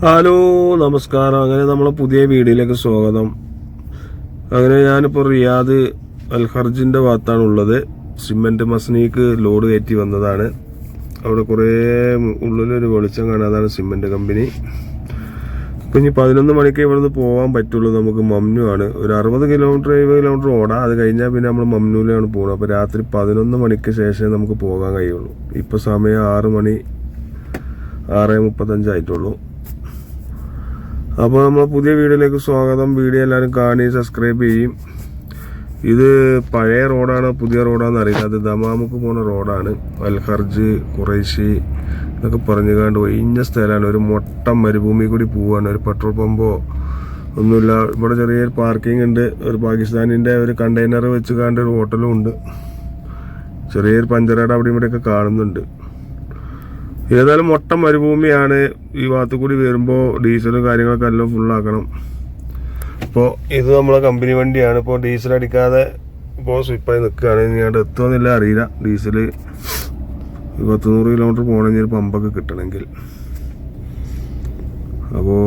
Hello നമസ്കാരം. അങ്ങനെ നമ്മളെ പുതിയ വീഡിയോയിലേക്ക് സ്വാഗതം. അങ്ങനെ ഞാനിപ്പോൾ റിയാദ് അൽഹർജിന്റെ ഭാഗത്താണ് ഉള്ളത്. സിമെന്റ് മസനിക്ക് ലോഡ് കയറ്റി വന്നതാണ്. അവിടെ കുറേ ഉള്ളിലൊരു വെളിച്ചം കാണാതാണ് സിമെന്റ് കമ്പനി. ഇപ്പം ഇനി പതിനൊന്ന് മണിക്ക് ഇവിടുന്ന് പോകാൻ പറ്റുള്ളൂ നമുക്ക് മമ്നു ആണ്. ഒരു അറുപത് കിലോമീറ്റർ എഴുപത് കിലോമീറ്റർ ഓടാം. അത് കഴിഞ്ഞാൽ പിന്നെ നമ്മൾ മമ്നുവിലാണ് പോകുന്നത് അപ്പോൾ രാത്രി പതിനൊന്ന് മണിക്ക് ശേഷമേ നമുക്ക് പോകാൻ കഴിയുള്ളൂ. ഇപ്പോൾ സമയം ആറ് മണി ആറ് മുപ്പത്തഞ്ചായിട്ടുള്ളൂ അപ്പോൾ നമ്മൾ പുതിയ വീഡിയോയിലേക്ക് സ്വാഗതം. വീഡിയോ എല്ലാവരും കാണുകയും സബ്സ്ക്രൈബ് ചെയ്യും. ഇത് പഴയ റോഡാണോ പുതിയ റോഡാണെന്ന് അറിയില്ല. അത് ദമാമുക്ക് പോണ റോഡാണ്. അൽഹർജ് ഖുറൈശി എന്നൊക്കെ പറഞ്ഞു കണ്ട് ഒഴിഞ്ഞ സ്ഥലമാണ്. ഒരു മൊട്ട മരുഭൂമി കൂടി പോവാണ്. ഒരു പെട്രോൾ പമ്പോ ഒന്നുമില്ല. ഇവിടെ ചെറിയൊരു പാർക്കിംഗ് ഉണ്ട്. ഒരു പാകിസ്ഥാനിന്റെ ഒരു കണ്ടെയ്നർ വെച്ച് കണ്ട് ഒരു ഹോട്ടലും ഉണ്ട്. ചെറിയൊരു പഞ്ചറയുടെ അവിടെ ഇവിടെയൊക്കെ കാണുന്നുണ്ട്. ഏതായാലും മൊട്ട മരുഭൂമിയാണ് ഈ ഭാഗത്ത് കൂടി വരുമ്പോൾ ഡീസലും കാര്യങ്ങളൊക്കെ എല്ലാം ഫുള്ളാക്കണം ഇപ്പോൾ ഇത് നമ്മളെ കമ്പനി വണ്ടിയാണ്. ഇപ്പോൾ ഡീസൽ അടിക്കാതെ ഇപ്പോൾ സ്വിപ്പായി നിൽക്കുകയാണ് ഇനി അവിടെ എത്തുമെന്നില്ല അറിയില്ല. ഡീസൽ പത്ത് നൂറ് കിലോമീറ്റർ പോകണമെങ്കിൽ ഒരു പമ്പൊക്കെ കിട്ടണമെങ്കിൽ. അപ്പോൾ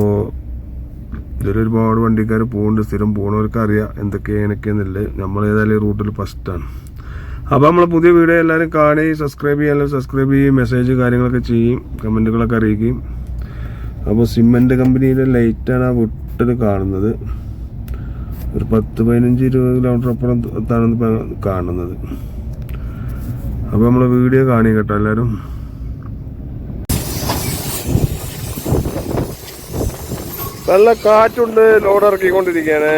ഇതിൽ ഒരുപാട് വണ്ടിക്കാർ പോകുന്നുണ്ട് സ്ഥിരം പോകുന്നവർക്ക് അറിയാം എന്തൊക്കെയാണ് എനിക്കെന്നില്ല നമ്മൾ ഏതായാലും ഈ റൂട്ടിൽ ഫസ്റ്റാണ് അപ്പോൾ നമ്മൾ പുതിയ വീഡിയോ എല്ലാവരും കാണുകയും സബ്സ്ക്രൈബ് ചെയ്യാനും സബ്സ്ക്രൈബ് ചെയ്യും മെസ്സേജ് കാര്യങ്ങളൊക്കെ ചെയ്യും കമന്റുകളൊക്കെ അറിയിക്കും. അപ്പോൾ സിമെന്റ് കമ്പനിയിലെ ലൈറ്റാണ് ആ വിട്ടത് കാണുന്നത്. ഒരു പത്ത് പതിനഞ്ച് ഇരുപത് കിലോമീറ്റർ അപ്പുറം ഇപ്പൊ കാണുന്നത്. അപ്പോൾ നമ്മൾ വീഡിയോ കാണി കേട്ടോ എല്ലാവരും. നല്ല കാറ്റുണ്ട് ലോഡ് ഇറക്കിക്കൊണ്ടിരിക്കുകയാണ്.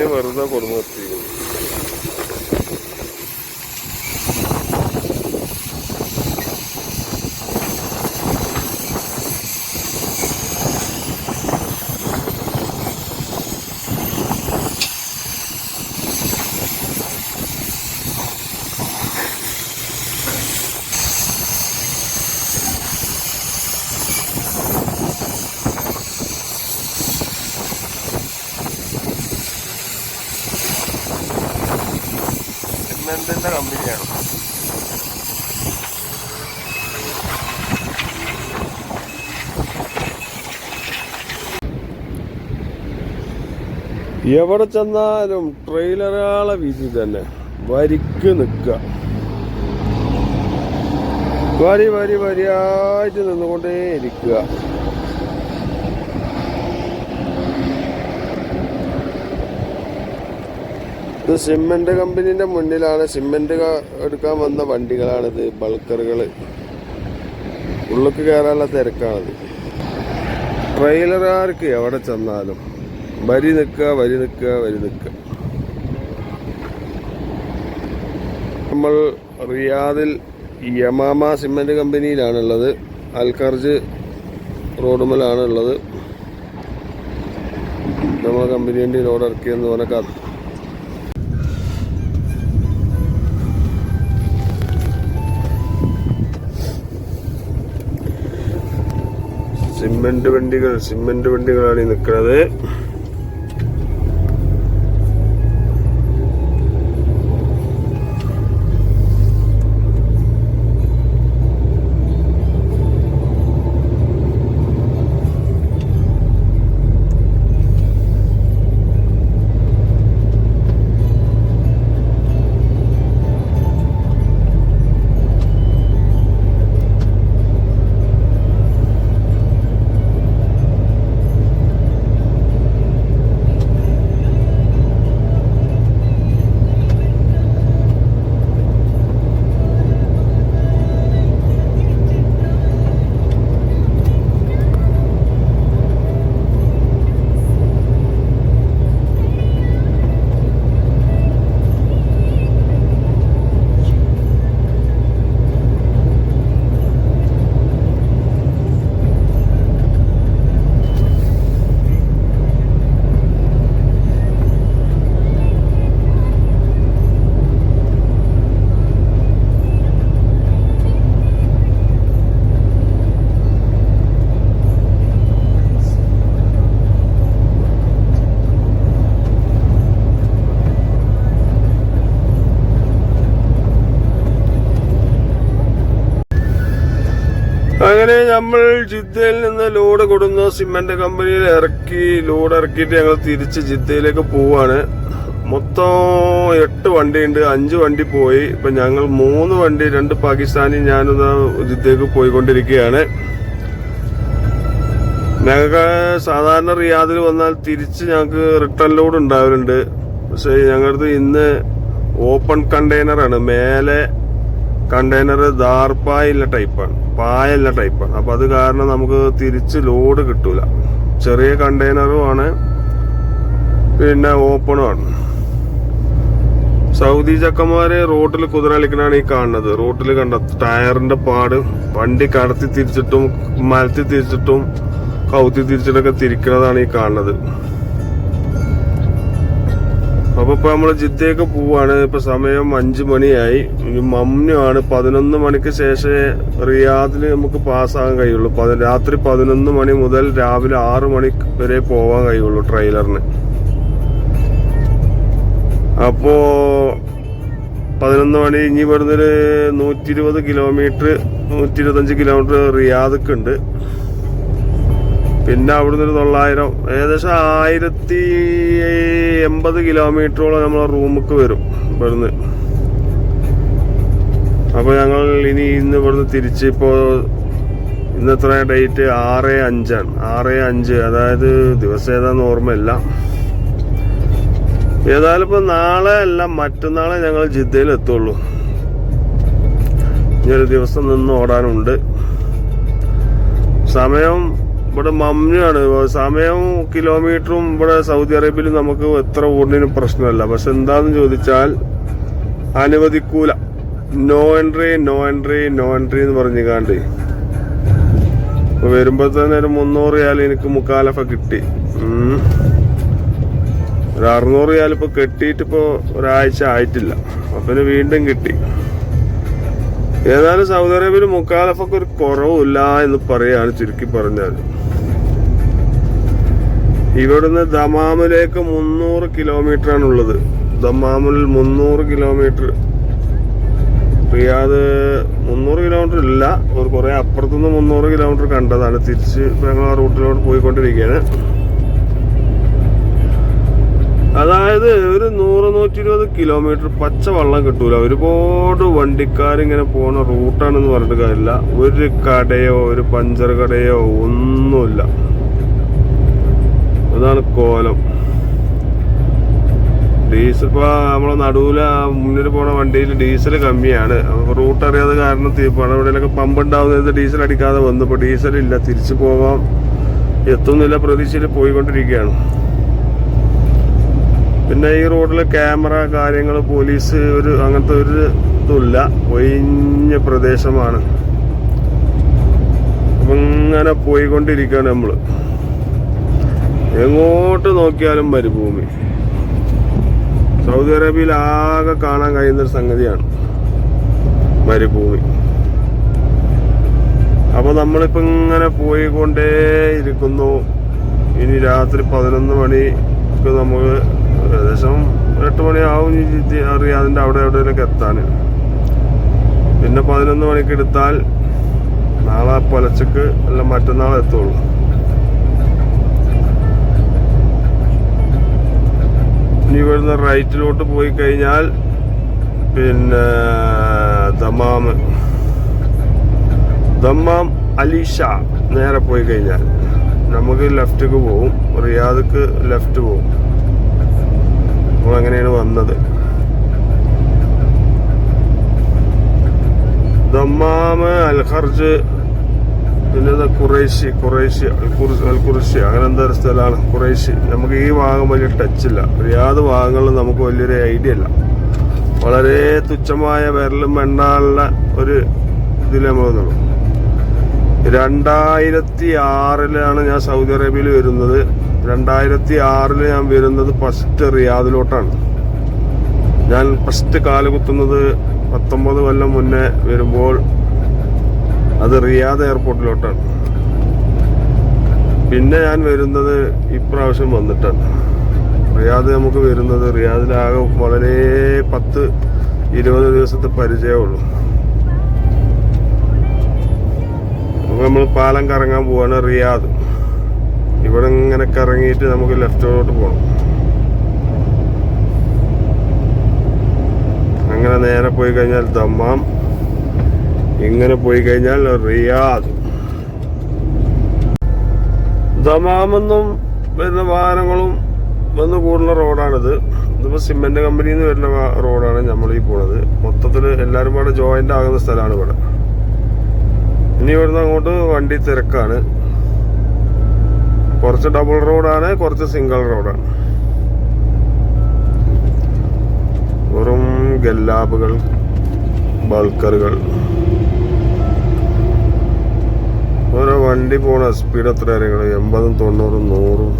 ne var orada koruması സിമെന്റിന്റെ കമ്പനിയാണ്. എവിടെ ചെന്നാലും ട്രെയിലറുകളെ വീതി തന്നെ. വരിക്ക് നിൽക്കുക. വരി വരി വരിയായിട്ട് നിന്നുകൊണ്ടേ ഇരിക്കുക ഇത് സിമെന്റ് കമ്പനിന്റെ മുന്നിലാണ് സിമെന്റ് എടുക്കാൻ വന്ന വണ്ടികളാണിത് ബൾക്കറുകൾ ഉള്ളിക്ക് കയറാനുള്ള തിരക്കാണിത്. ട്രെയിലറുകാർക്ക് എവിടെ ചെന്നാലും വരി നിൽക്കുക വരി നിൽക്കുക വരി നിൽക്കുക. നമ്മൾ റിയാദിൽ യമാമ സിമെന്റ് കമ്പനിയിലാണുള്ളത് അൽഖർജ് റോഡുമലാണുള്ളത്. കമ്പനി വേണ്ടി ലോഡ് ഇറക്കിയെന്ന് പറഞ്ഞാൽ സിമെന്റ് വണ്ടികൾ സിമെന്റ് വണ്ടികളാണ് ഈ നിൽക്കുന്നത് അങ്ങനെ നമ്മൾ ജിദ്ദയിൽ നിന്ന് ലോഡ് കൊടുന്ന. സിമെന്റ് കമ്പനിയിൽ ഇറക്കി ലോഡ് ഇറക്കിയിട്ട് ഞങ്ങൾ തിരിച്ച് ജിദ്ദയിലേക്ക് പോവാണ്. മൊത്തം എട്ട് വണ്ടിയുണ്ട്. അഞ്ച് വണ്ടി പോയി. ഇപ്പൊ ഞങ്ങൾ മൂന്ന് വണ്ടി രണ്ട് പാകിസ്ഥാനി ഞാനൊന്ന് ജിദ്ദയ്ക്ക് പോയിക്കൊണ്ടിരിക്കുകയാണ്. ഞങ്ങൾക്ക് സാധാരണ റിയാദിൽ വന്നാൽ തിരിച്ച് ഞങ്ങൾക്ക് റിട്ടേൺ ലോഡ് ഉണ്ടാവലുണ്ട്. പക്ഷേ ഞങ്ങളുടെ ഇന്ന് ഓപ്പൺ കണ്ടെയ്നറാണ് മേലെ കണ്ടെയ്നർ ദാർപ്പായുള്ള ടൈപ്പാണ് പായല്ല ടൈപ്പാണ്. അപ്പൊ അത് കാരണം നമുക്ക് തിരിച്ച് ലോഡ് കിട്ടൂല. ചെറിയ കണ്ടെയ്നറും ആണ് പിന്നെ ഓപ്പണും ആണ്. സൗദി ചക്കന്മാര് റോട്ടിൽ കുതിരളിക്കണാണ് ഈ കാണുന്നത്. റോട്ടിൽ കണ്ട ടയറിന്റെ പാട് വണ്ടി കടത്തി തിരിച്ചിട്ടും മലത്തി തിരിച്ചിട്ടും കൗത്തി തിരിച്ചിട്ടൊക്കെ തിരിക്കുന്നതാണ് ഈ കാണുന്നത്. അപ്പൊ ഇപ്പൊ നമ്മൾ ജിദ്ദയൊക്കെ പോവാണ്. ഇപ്പൊ സമയം അഞ്ചു മണിയായി. മമ്നുമാണ് പതിനൊന്ന് മണിക്ക് ശേഷമേ റിയാദിൽ നമുക്ക് പാസ്സാകാൻ കഴിയുള്ളൂ. രാത്രി പതിനൊന്ന് മണി മുതൽ രാവിലെ ആറ് മണി വരെ പോവാൻ കഴിയുള്ളൂ ട്രെയിലറിന്. അപ്പോ പതിനൊന്ന് മണി ഇനി ഇവിടുന്ന് ഒരു നൂറ്റി ഇരുപത് കിലോമീറ്റർ നൂറ്റി ഇരുപത്തഞ്ച് കിലോമീറ്റർ റിയാദക്ക് ഉണ്ട്. പിന്നെ അവിടുന്ന് ഒരു തൊള്ളായിരം ഏകദേശം ആയിരത്തി എൺപത് കിലോമീറ്ററോളം നമ്മളെ റൂമുക്ക് വരും ഇവിടുന്ന്. അപ്പൊ ഞങ്ങൾ ഇനി ഇന്ന് ഇവിടുന്ന് തിരിച്ച് ഇപ്പോ ഇന്നത്ര ഡേറ്റ്? ആറ് അഞ്ചാണ്. ആറ് അഞ്ച് അതായത് ദിവസം ഏതാന്ന് ഓർമ്മയില്ല. ഏതായാലും ഇപ്പൊ നാളെ അല്ല മറ്റന്നാളെ ഞങ്ങൾ ജിദ്ദയിൽ എത്തുള്ളൂ. ഇനി ഒരു ദിവസം നിന്ന് ഓടാനുണ്ട്. സമയം ഇവിടെ മമ്മിയാണ് സമയവും കിലോമീറ്ററും ഇവിടെ സൗദി അറേബ്യയിൽ നമുക്ക് എത്ര ഓടിനും പ്രശ്നമല്ല. പക്ഷെ എന്താന്ന് ചോദിച്ചാൽ അനുവദിക്കൂല. No entry no entry no entry എന്ന് പറഞ്ഞു കാണ്ട് ഇപ്പൊ വരുമ്പോ തന്നെ ഒരു മുന്നൂറ് റിയാൽ എനിക്ക് മുക്കാലഫ കിട്ടി. ഒരു അറുന്നൂറ് റിയാൽ ഇപ്പൊ കെട്ടിയിട്ട് ഇപ്പൊ ഒരാഴ്ച ആയിട്ടില്ല. അപ്പൊ വീണ്ടും കിട്ടി. ഏതായാലും സൗദി അറേബ്യയിൽ മുക്കാലഫൊക്കെ ഒരു കുറവില്ല എന്ന് പറയാണ് ചുരുക്കി പറഞ്ഞാൽ ഇവിടുന്ന് ദമാമിലേക്ക് മുന്നൂറ് കിലോമീറ്റർ ആണുള്ളത് ദമാമിൽ മുന്നൂറ് കിലോമീറ്റർ. റിയാദ് മുന്നൂറ് കിലോമീറ്റർ ഇല്ല. ഒരു കുറെ അപ്പുറത്തുനിന്ന് മുന്നൂറ് കിലോമീറ്റർ കണ്ടതാണ്. തിരിച്ച് ഞങ്ങൾ ആ റൂട്ടിലോട്ട് പോയിക്കൊണ്ടിരിക്കുകയാണ്. അതായത് ഒരു നൂറ് നൂറ്റി ഇരുപത് കിലോമീറ്റർ പച്ച വെള്ളം കിട്ടൂല. ഒരുപാട് വണ്ടിക്കാരിങ്ങനെ പോണ റൂട്ടാണെന്ന് പറഞ്ഞിട്ട് കാര്യമില്ല. ഒരു കടയോ ഒരു പഞ്ചർ കടയോ ഒന്നുമില്ല. അതാണ് കോലം. ഡീസൽ ഇപ്പൊ നമ്മളെ നടുവിൽ ആ മുന്നിൽ പോണ വണ്ടിയിൽ ഡീസൽ കമ്മിയാണ്. റൂട്ട് അറിയാതെ കാരണം തീപ്പാണ്. എവിടെയൊക്കെ പമ്പ് ഉണ്ടാവുന്നത് ഡീസൽ അടിക്കാതെ വന്നു. ഇപ്പൊ ഡീസൽ ഇല്ല തിരിച്ചു പോവാം. എത്തുന്നില്ല പ്രതീക്ഷയിൽ പോയിക്കൊണ്ടിരിക്കുകയാണ്. പിന്നെ ഈ റോഡിലെ ക്യാമറ കാര്യങ്ങൾ പോലീസ് ഒരു അങ്ങനത്തെ ഒരു ഇതുമില്ല. ഒഴിഞ്ഞ പ്രദേശമാണ്. അങ്ങനെ പോയിക്കൊണ്ടിരിക്കുകയാണ് നമ്മൾ എങ്ങോട്ട് നോക്കിയാലും മരുഭൂമി. സൗദി അറേബ്യയിൽ ആകെ കാണാൻ കഴിയുന്ന ഒരു സംഗതിയാണ് മരുഭൂമി. അപ്പൊ നമ്മളിപ്പോ ഇങ്ങനെ പോയിക്കൊണ്ടേ ഇരിക്കുന്നു ഇനി രാത്രി പതിനൊന്ന് മണിക്ക് നമുക്ക് ഏകദേശം എട്ട് മണിയാവും റിയാദിന്റെ അവിടെ എവിടെയൊക്കെ എത്താൻ. പിന്നെ പതിനൊന്ന് മണിക്ക് എടുത്താൽ നാളെ പുലച്ചക്ക് അല്ല മറ്റന്നാൾ എത്തുള്ളൂ. ഇനി ഇവിടുന്ന് റൈറ്റിലോട്ട് പോയി കഴിഞ്ഞാൽ പിന്നെ ദമാമ് ദമ്മാം അലീഷ നേരെ പോയി കഴിഞ്ഞാൽ. നമുക്ക് ലെഫ്റ്റിക്ക് പോവും റിയാദിക്ക് ലെഫ്റ്റ് പോവും. അങ്ങനെയാണ് വന്നത്? ദമ്മാമ് അൽഖർജ് പിന്നെ കുറേശ്ശി അൽഖുർ- അൽഖുറിശി അങ്ങനെ എന്താ ഒരു സ്ഥലമാണ് ഖുറൈശി. നമുക്ക് ഈ ഭാഗം വലിയ ടച്ച് ഇല്ല. റിയാദ് ഭാഗങ്ങളിൽ നമുക്ക് വലിയൊരു ഐഡിയ ഇല്ല. വളരെ തുച്ഛമായ വിരലും എണ്ണാനുള്ള ഒരു ഇതിൽ നമ്മൾ വന്നുള്ളൂ. രണ്ടായിരത്തി ആറിലാണ് ഞാൻ സൗദി അറേബ്യയിൽ വരുന്നത്. രണ്ടായിരത്തി ആറിൽ ഞാൻ വരുന്നത് ഫസ്റ്റ് റിയാദിലോട്ടാണ്. ഞാൻ ഫസ്റ്റ് കാലുകുത്തുന്നത് പത്തൊമ്പത് കൊല്ലം മുന്നേ വരുമ്പോൾ അത് റിയാദ് എയർപോർട്ടിലോട്ടാണ്. പിന്നെ ഞാൻ വരുന്നത് ഇപ്രാവശ്യം വന്നിട്ടാണ്. റിയാദ് നമുക്ക് വരുന്നത് റിയാദിലാകെ വളരെ പത്ത് ഇരുപത് ദിവസത്തെ പരിചയമുള്ളൂ. നമ്മൾ പാലം കറങ്ങാൻ പോവാണ് റിയാദ്. ഇവിടെ ഇങ്ങനെ കറങ്ങിയിട്ട് നമുക്ക് ലെഫ്റ്റോട്ട് പോകണം അങ്ങനെ നേരെ പോയി കഴിഞ്ഞാൽ ദമ്മാം. ഇങ്ങനെ പോയി കഴിഞ്ഞാൽ റിയാദ്. ദമാമെന്നും വരുന്ന വാഹനങ്ങളും വന്ന് കൂടുന്ന റോഡാണിത്. ഇതിപ്പോൾ സിമെന്റ് കമ്പനിയിൽ നിന്ന് വരുന്ന റോഡാണ് നമ്മൾ ഈ പോണത്. മൊത്തത്തിൽ എല്ലാവരും കൂടെ ജോയിന്റ് ആകുന്ന സ്ഥലമാണ് ഇവിടെ. ഇനി ഇവിടുന്ന് അങ്ങോട്ട് വണ്ടി തിരക്കാണ്. കുറച്ച് ഡബിൾ റോഡാണ് കുറച്ച് സിംഗിൾ റോഡാണ് വെറും ഗല്ലാബുകൾ ബൾക്കറുകൾ. ഓരോ വണ്ടി പോണ സ്പീഡ് എത്ര അറിയങ്ങൾ എൺപതും തൊണ്ണൂറും നൂറും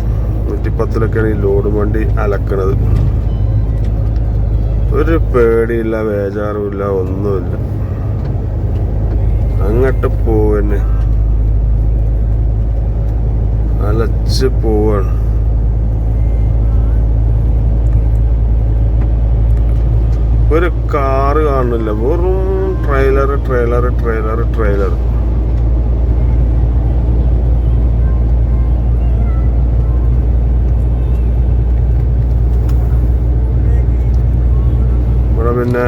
നൂറ്റിപ്പത്തിലൊക്കെയാണ് ഈ ലോഡ് വണ്ടി അലക്കണത്. ഒരു പേടിയില്ല ബേജാറുമില്ല ഒന്നുമില്ല. അങ്ങോട്ട് പോവന്നെ. അലച്ച് പോവാണ്. ഒരു കാറ് കാണുന്നില്ല വെറും ട്രെയിലർ ട്രെയിലർ ട്രെയിലർ ട്രെയിലർ ഇവിടെ പിന്നെ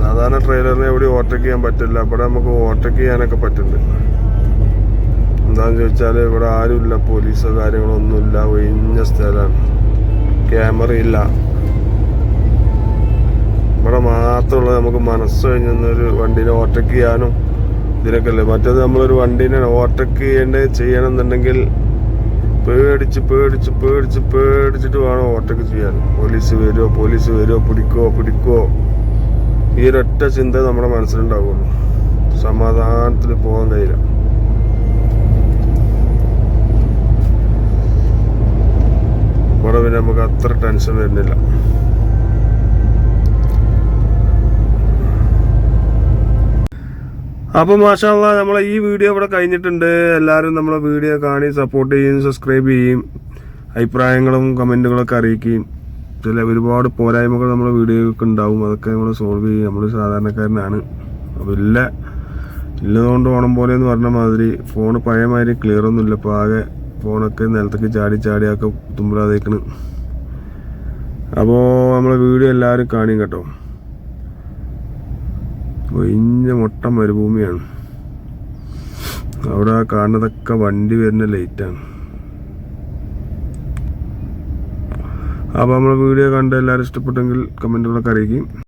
സാധാരണ ട്രെയിലറിനെ എവിടെ ഓവർടേക്ക് ചെയ്യാൻ പറ്റില്ല. ഇവിടെ നമുക്ക് ഓവർടേക്ക് ചെയ്യാനൊക്കെ പറ്റുന്നുണ്ട്. എന്താന്ന് ചോദിച്ചാൽ ഇവിടെ ആരുമില്ല പോലീസോ കാര്യങ്ങളോ ഒന്നുമില്ല ഒഴിഞ്ഞ സ്ഥലമാണ്. ക്യാമറ ഇല്ല. ഇവിടെ മാത്രമുള്ള നമുക്ക് മനസ്സ് കഴിഞ്ഞൊരു വണ്ടീനെ ഓവർടേക്ക് ചെയ്യാനും ഇതിനൊക്കെ അല്ലേ മറ്റേത് നമ്മളൊരു വണ്ടീനെ ഓവർടേക്ക് ചെയ്യേണ്ട ചെയ്യണമെന്നുണ്ടെങ്കിൽ പേടിച്ച് പേടിച്ച് പേടിച്ച് പേടിച്ചിട്ട് വേണം ഓവർടേക്ക് ചെയ്യാൻ. പോലീസ് വരുമോ പോലീസ് വരുമോ പിടിക്കുവോ പിടിക്കുവോ? ഈ ഒരൊറ്റ ചിന്ത നമ്മുടെ മനസ്സിലുണ്ടാവുള്ളൂ. സമാധാനത്തിൽ പോകാൻ കഴിയില്ല. ഇവിടെ പിന്നെ നമുക്ക് അത്ര ടെൻഷൻ വരുന്നില്ല. അപ്പോൾ മാഷാള്ള നമ്മളെ ഈ വീഡിയോ ഇവിടെ കഴിഞ്ഞിട്ടുണ്ട്. എല്ലാവരും നമ്മളെ വീഡിയോ കാണി സപ്പോർട്ട് ചെയ്യും സബ്സ്ക്രൈബ് ചെയ്യും അഭിപ്രായങ്ങളും കമന്റുകളൊക്കെ അറിയിക്കുകയും ചില ഒരുപാട് പോരായ്മകൾ നമ്മുടെ വീഡിയോക്ക് ഉണ്ടാവും. അതൊക്കെ നമ്മൾ സോൾവ് ചെയ്യും. നമ്മൾ സാധാരണക്കാരനാണ്. അപ്പോൾ ഇല്ല. ഇല്ലതുകൊണ്ട് ഓണം പോലെ എന്ന് പറഞ്ഞ മാതിരി ഫോൺ പഴയ മാതിരി ക്ലിയർ ഒന്നുമില്ല. ഇപ്പോൾ ആകെ ഫോണൊക്കെ നിലത്തേക്ക് ചാടി ചാടിയൊക്കെ തുമ്പിടാതേക്കണ് അപ്പോൾ നമ്മളെ വീഡിയോ എല്ലാവരും കാണിയും കേട്ടോ. ഒഴിഞ്ഞ മൊട്ട മരുഭൂമിയാണ്. അവിടെ കാണുന്നതൊക്കെ വണ്ടി വരുന്ന ലൈറ്റാണ്. അപ്പോൾ നമ്മളെ വീഡിയോ കണ്ട് എല്ലാവരും ഇഷ്ടപ്പെട്ടെങ്കിൽ കമന്റുകളൊക്കെ അറിയിക്കും.